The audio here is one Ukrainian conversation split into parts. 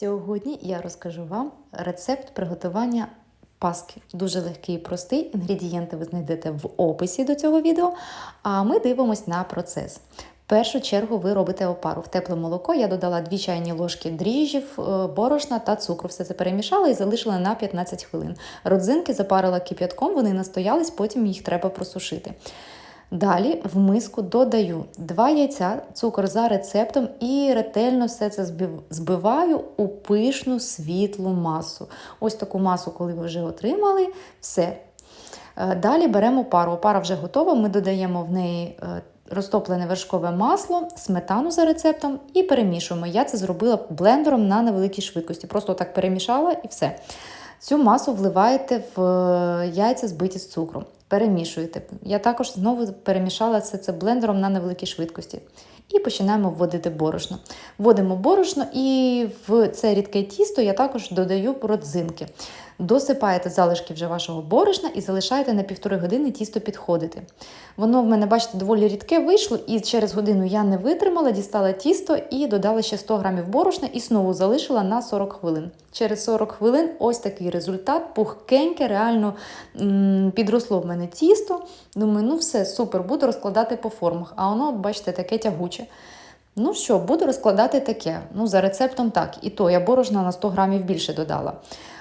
Сьогодні я розкажу вам рецепт приготування паски. Дуже легкий і простий. Інгредієнти ви знайдете в описі до цього відео. А ми дивимось на процес. В першу чергу ви робите опару. В тепле молоко я додала 2 чайні ложки дріжджів, е, борошна та цукру. Все це перемішала і залишила на 15 хвилин. Родзинки запарила кип'ятком, вони настоялись, потім їх треба просушити. Далі в миску додаю 2 яйця, цукор за рецептом і ретельно все це збиваю у пишну світлу масу. Ось таку масу, коли ви вже отримали, все. Е, Далі беремо пару. Опара вже готова. Ми додаємо в неї е, розтоплене вершкове масло, сметану за рецептом і перемішуємо. Я це зробила блендером на невеликій швидкості. Просто так перемішала і все. Цю масу вливаєте в е, яйця збиті з цукром. Перемішуєте. Я також знову перемішала все це блендером на невеликій швидкості. І починаємо вводити борошно. Вводимо борошно, і в це рідке тісто я також додаю родзинки. Досипаєте залишки вже вашого борошна і залишаєте на півтори години тісто підходити. Воно в мене, бачите, доволі рідке вийшло, і через годину я не витримала, дістала тісто і додала ще 100 грамів борошна і знову залишила на 40 хвилин. Через 40 хвилин ось такий результат, пухкеньке, реально м, підросло в мене тісто. Думаю, ну все, супер, буду розкладати по формах. А воно, бачите, таке тягуче. Ну що, буду розкладати таке. Ну, за рецептом так. І то я борошна на 100 грамів більше додала.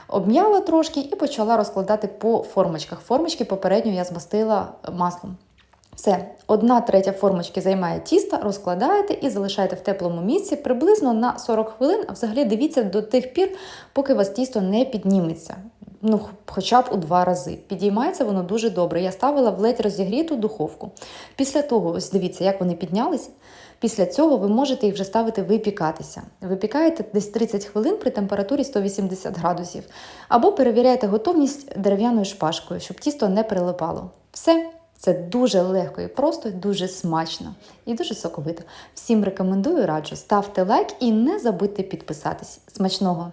Обм'яла трошки і почала розкладати по формочках. Формочки попередньо я змастила маслом. Все, одна третя формочки займає тісто, розкладаєте і залишаєте в теплому місці приблизно на 40 хвилин, а взагалі дивіться до тих пір, поки у вас тісто не підніметься. Ну, хоча б у два рази. Підіймається воно дуже добре. Я ставила в ледь розігріту духовку. Після того, ось дивіться, як вони піднялись. Після цього ви можете їх вже ставити випікатися. Випікаєте десь 30 хвилин при температурі 180 градусів. Або перевіряєте готовність дерев'яною шпажкою, щоб тісто не прилипало. Все. Це дуже легко і просто, дуже смачно і дуже соковито. Всім рекомендую, раджу, ставте лайк і не забудьте підписатись. Смачного!